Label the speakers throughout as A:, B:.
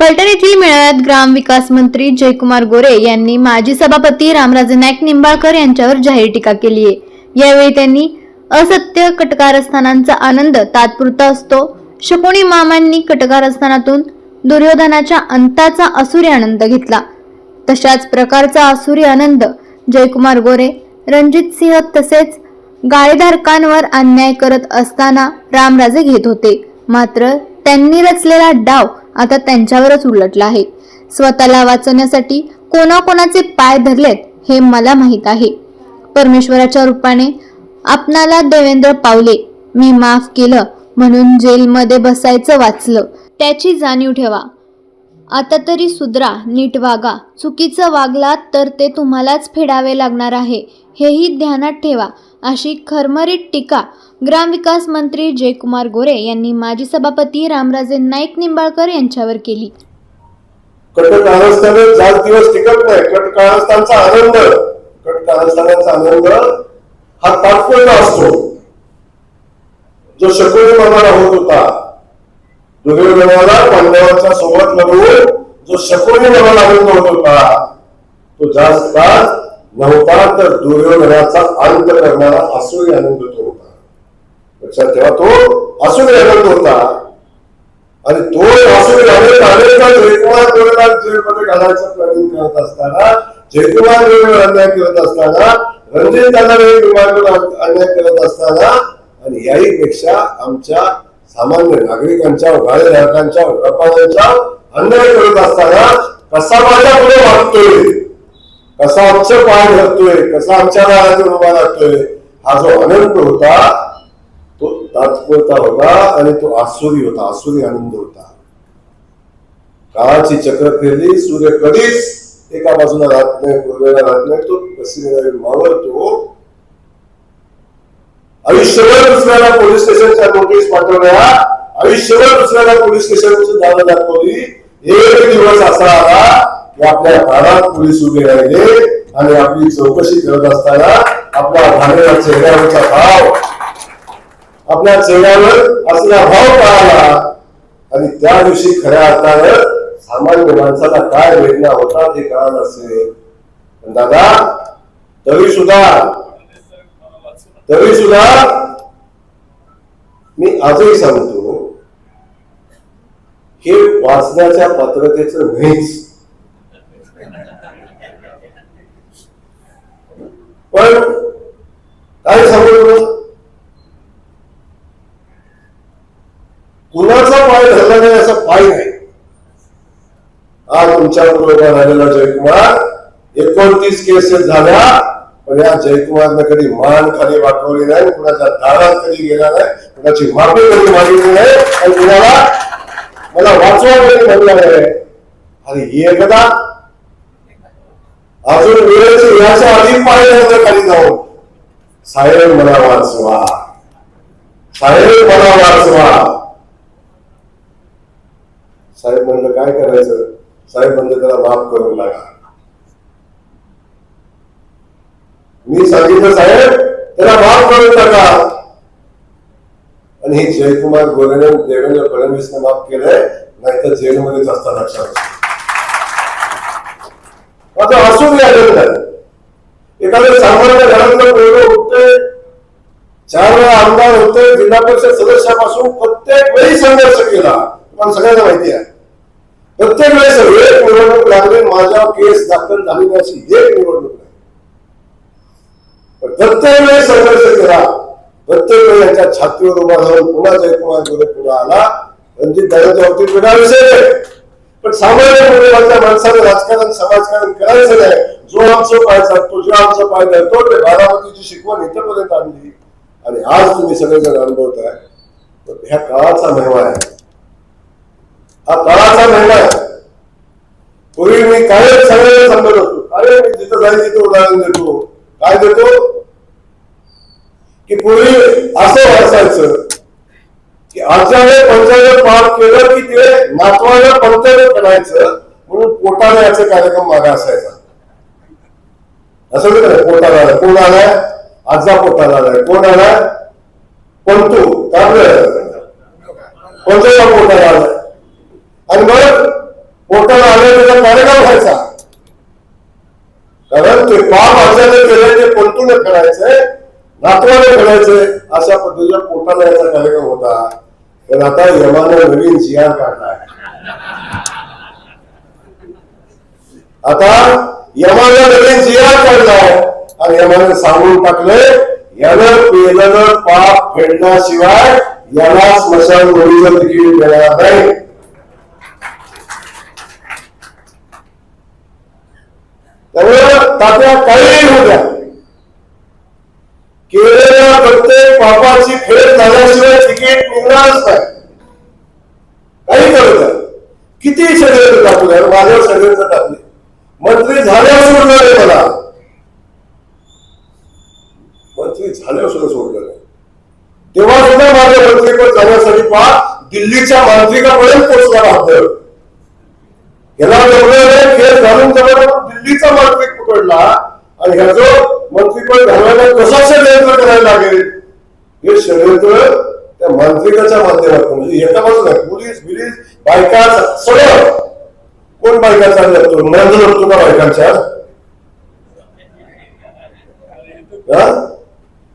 A: फलटण येथील मेळाव्यात ग्रामविकास मंत्री जयकुमार गोरे यांनी माजी सभापती रामराजे नाईक निंबाळकर यांच्यावर जाहीर टीका केली आहे. यावेळी त्यांनी असत्य कटकारस्थानांचा आनंद तात्पुरता असतो. शकुनी मामांनी कटकारस्थानातून दुर्योधनाच्या अंताचा असुरी आनंद घेतला. तशाच प्रकारचा असुरी आनंद जयकुमार गोरे रणजित सिंह तसेच गाळेधारकांवर अन्याय करत असताना रामराजे घेत होते. मात्र त्यांनी रचलेला डाव आता त्यांच्यावरच उलटला आहे. स्वतःला वाचवण्यासाठी कोणाकोणाचे पाय धरलेत हे मला माहीत आहे. परमेश्वराच्या रूपाने आपणाला देवेंद्र पावले. मी माफ केलं म्हणून जेलमध्ये बसायचं वाचलं. त्याची जाणीव ठेवा. आता तरी सुधरा नीट वागा. चुकीचं वागलात तर ते तुम्हालाच फेडावे लागणार आहे. हेही ध्यानात ठेवा. अशी खरमरीत टीका ग्रामविकास मंत्री जयकुमार गोरे यांनी माजी सभापती रामराजे नाईक निंबाळकर यांच्यावर केली.
B: कट कारस्थाने जास्त दिवस टिकत नाही. कट कारस्थानचा आनंद. कट कारस्थानाचा आनंद हा तात्पुरता असतो. जो शकुनी मामाला होत होता दुर्योधनाला पांडवांच्या सोबत लढवून जो शकुनी मामाला आनंद होत होता तो जास्त काळ नव्हता तर दुर्योधनाचा अंत करणारा असुरी आनंद तो होता. लक्षात ठेवा तो असुरी आनंद होता. आणि तो वासुदेव अनेक अनेकदा जयकुमार गोरेला जेलमध्ये घालायचं प्लॅनिंग करत असताना जयकुमार गोरेवर अन्याय करत असताना रणजित दादा विमानावर अन्याय करत असताना आणि याही पेक्षा आमच्या सामान्य नागरिकांच्या गाळेधारकांच्या व्यापाऱ्यांच्या अन्याय करत असताना कसा माझ्या पुढे वागतोय? कसा आमचं पाय धरतोय कसा आमच्या दारातून उभा राहतोय हा जो आनंद होता तो तात्पुरता होता आणि तो आसुरी होता आसुरी आनंद होता. काळाची चक्र फिरली सूर्य कधीच एका बाजूला राहत नाही पूर्वेला राहत नाही तो पश्चिमेला मावळतो. आयुष्यभर दुसऱ्याला पोलीस स्टेशनच्या नोटीस पाठवल्या. आयुष्यभर दुसऱ्याला पोलीस स्टेशनची दावं दाखवली. एक दिवस असा आला की आपल्या दारात पोलीस उभे राहिले आणि आपली चौकशी करत असताना आपल्या भांडलेल्या चेहऱ्यावरचा भाव आपल्या चेहऱ्यावर असला भाव पाहिला आणि त्या दिवशी खऱ्या अर्थानं सामान्य माणसाला काय वेदना होता ते कळत असेल दादा तरी सुद्धा तरी सुद्धा मी आजही सांगतो हे वाचण्याच्या पात्रतेचं नाहीच. पण काय सांगू कुणाचा पाय धरला नाही असा पाय नाही. हा तुमच्या बरोबर राहिलेला जयकुमार एकोणतीस केसेस झाल्या पण या जयकुमारनं कधी मान खाली वाटवली नाही कुणाच्या दारात कधी गेला नाही कुणाची माफी कधी मागितली नाही आणि कुणाला? मला वाचवा कधी म्हणलं नाही. आणि एकदा अजून वेळेचे याच्या आधी पाय धरलं खाली जाऊन. साहेब मला वाचवा. साहेब मला वाचवा. साहेब म्हणलं काय करायचं? साहेब म्हणलं त्याला माफ करून लागा मी सांगितलं साहेब त्याला माफ करून टाका आणि हे जयकुमार गोरेने देवेंद्र फडणवीसने माफ केलंय नाहीतर जेलमध्येच असता लक्षात ठेवा. माझं हसून आलेलं आहे एखाद्या सामान्य घरातलं पोरगं होते चार वेळा आमदार होते जिल्हा परिषद सदस्यापासून प्रत्येक वेळी संघर्ष केला. तुम्हाला सगळ्यांना माहिती आहे. प्रत्येक वेळेस एक निवडणूक लागली माझ्या केस दाखल झाली अशी एक निवडणूक नाही. प्रत्येक वेळेस संघर्ष केला. प्रत्येक वेळी यांच्या छातीवर उभा राहून पुन्हा जयकुमार गोरे पुढे आला. रणजित दादाच्या बाबतीत वेगळा विषय आहे. पण सामान्य माणसाला राजकारण समाजकारण करायचं नाही. जो आमचं पाय चालतो जो आमचं पाय धरतो ते बारामतीची शिकवण इथपर्यंत आणली. आणि आज तुम्ही सगळेजण अनुभवताय तर ह्या काळाचा मेहमा आहे. हा काळाचा महिमा आहे. पूर्वी मी काय सगळ्यांना सांगत होतो अरे मी जिथं जाईल तिथं उदाहरण देतो. काय देतो? की पूर्वी असं वाचायचं की आचार्य पंचायत पार केलं की ते नातवाला पंचायत करायचं म्हणून पोटाने याचा कार्यक्रम मागा असायचा. असं नाही पोटाला आलाय कोण आलाय आजा पोटाला आलाय कोण आलाय पंतू काय पंचायत पोटाला आलाय आणि मग त्याचा कार्यक्रम व्हायचा कारण ते पाप आचार्य केलंय ते पंतूने खेळायचंय? नातवाने खेळायचंय. अशा पद्धतीच्या पोटाला याचा कार्यक्रम होता. पण आता यमानं नवीन जियार काढलाय आता यमाला लगेच जिया काढलाय आणि यमाने सांगून टाकले यानं केलेलं पाप फेडण्याशिवाय याला स्मशान मुलीचं तिकीट मिळणार नाही. त्यामुळे तात्या काहीही होऊ द्या. केलेल्या प्रत्येक पापाची फेड झाल्याशिवाय तिकीट मिळणारच नाही. काही करत किती षडयंत्र टाकू द्या? माझ्यावर षडयंत्र टाकले. मंत्री झाल्यावर सोडलं नाही मला. मंत्री झाल्यावर सुद्धा सोडलं नाही तेव्हा सुद्धा माझ्या मंत्रीपद जाण्यासाठी पा दिल्लीच्या मांत्रिकापर्यंत पोहोचला राहतं ह्याला जमलं केस घालून जवळ दिल्लीचा मांत्रिक पकडला आणि ह्याचं मंत्रीपद घालवायला कसा षडयंत्र करायला लागेल? हे षडयंत्र त्या मांत्रिकाच्या माध्यमातून म्हणजे एका बाजूला पोलीस बिलीस बायका सगळं. कोण बायका चालल्या तो? नंद का बायकांच्या. हा?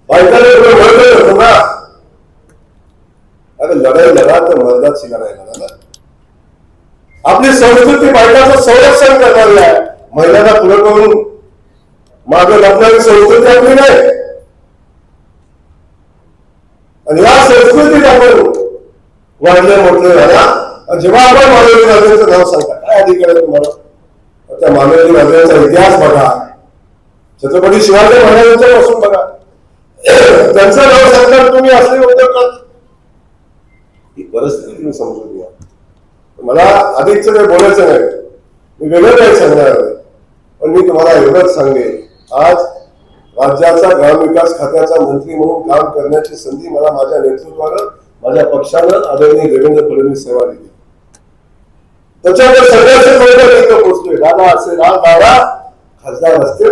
B: बायकाने एवढं वळलं अरे लढाई लढा तर मर्दाची लढाई लढा आपली संस्कृती बायकाचं संरक्षण करणारी आहे. महिलांना पुढे करून मागे लपणारी संस्कृती आपली नाही. आणि या संस्कृतीत आपण वाढले मोठले झाला. जेव्हा आपण मानवी राजांचं नाव सांगता काय अधिकार आहे तुम्हाला. त्या मानवी राजांचा इतिहास बघा. छत्रपती शिवाजी महाराजांच्या पासून बघा. त्यांचं नाव सांगताना तुम्ही असले होतं का? ही परिस्थिती तुम्ही समजून घ्या. मला अधिकच काही बोलायचं नाही. मी वेगळं काही सांगणार नाही. पण मी तुम्हाला एवढंच सांगेन. आज राज्याचा ग्रामविकास खात्याचा मंत्री म्हणून काम करण्याची संधी मला माझ्या नेतृत्वानं माझ्या पक्षानं आदरणीय देवेंद्र फडणवीस सेवा दिली. त्याच्यामुळे सगळ्याचे बरोबर इथं पोहोचलोय. दादा असेल आज दादा खासदार असते.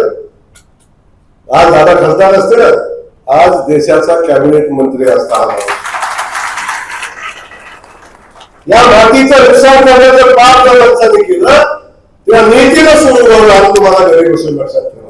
B: आज दादा खासदार असते. आज देशाचा कॅबिनेट मंत्री असता या मातीचं नुकसान करण्याचं पाप ज्या माणसाने केलं. त्या नीतीनं सोडून तुम्हाला घरी बसून लक्षात ठेवा.